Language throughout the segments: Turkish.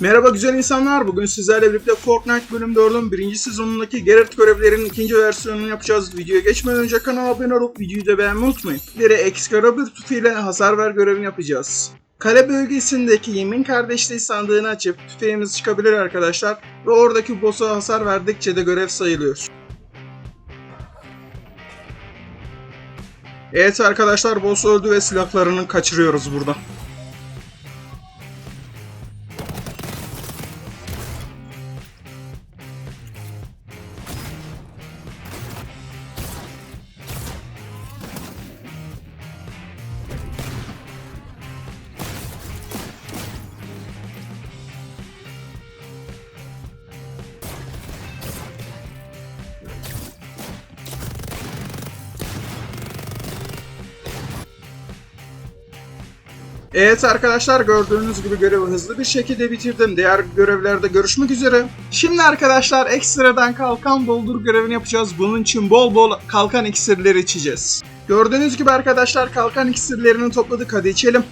Merhaba güzel insanlar. Bugün sizlerle birlikte Fortnite bölüm 4'ün birinci sezonundaki Geralt görevlerinin ikinci versiyonunu yapacağız. Videoya geçmeden önce kanala abone olup videoyu da beğenmeyi unutmayın. Bir Excalibur tüfeğiyle hasar ver görevini yapacağız. Kale bölgesindeki yemin kardeşliği sandığını açıp tüfeğimiz çıkabilir arkadaşlar. Ve oradaki boss'a hasar verdikçe de görev sayılıyor. Evet arkadaşlar boss öldü ve silahlarını kaçırıyoruz burada. Evet arkadaşlar gördüğünüz gibi görevi hızlı bir şekilde bitirdim. Diğer görevlerde görüşmek üzere. Şimdi arkadaşlar ekstradan kalkan doldur görevini yapacağız. Bunun için bol bol kalkan iksirleri içeceğiz. Gördüğünüz gibi arkadaşlar kalkan iksirlerini topladık. Hadi içelim.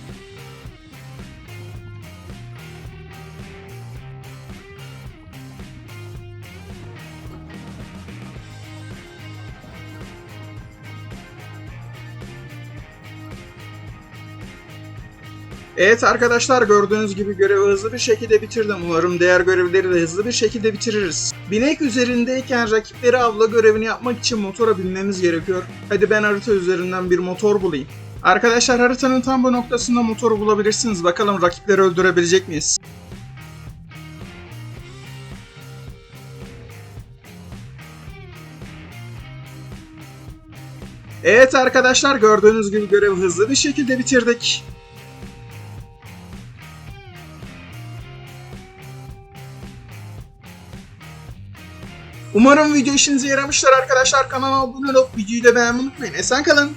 Evet arkadaşlar gördüğünüz gibi görevi hızlı bir şekilde bitirdim. Umarım diğer görevleri de hızlı bir şekilde bitiririz. Binek üzerindeyken rakipleri avla görevini yapmak için motora binmemiz gerekiyor. Hadi ben harita üzerinden bir motor bulayım. Arkadaşlar haritanın tam bu noktasında motoru bulabilirsiniz. Bakalım rakipleri öldürebilecek miyiz? Evet arkadaşlar gördüğünüz gibi görevi hızlı bir şekilde bitirdik. Umarım video işinize yaramıştır arkadaşlar. Kanala abone olup videoyu da beğenmeyi unutmayın. Esen kalın.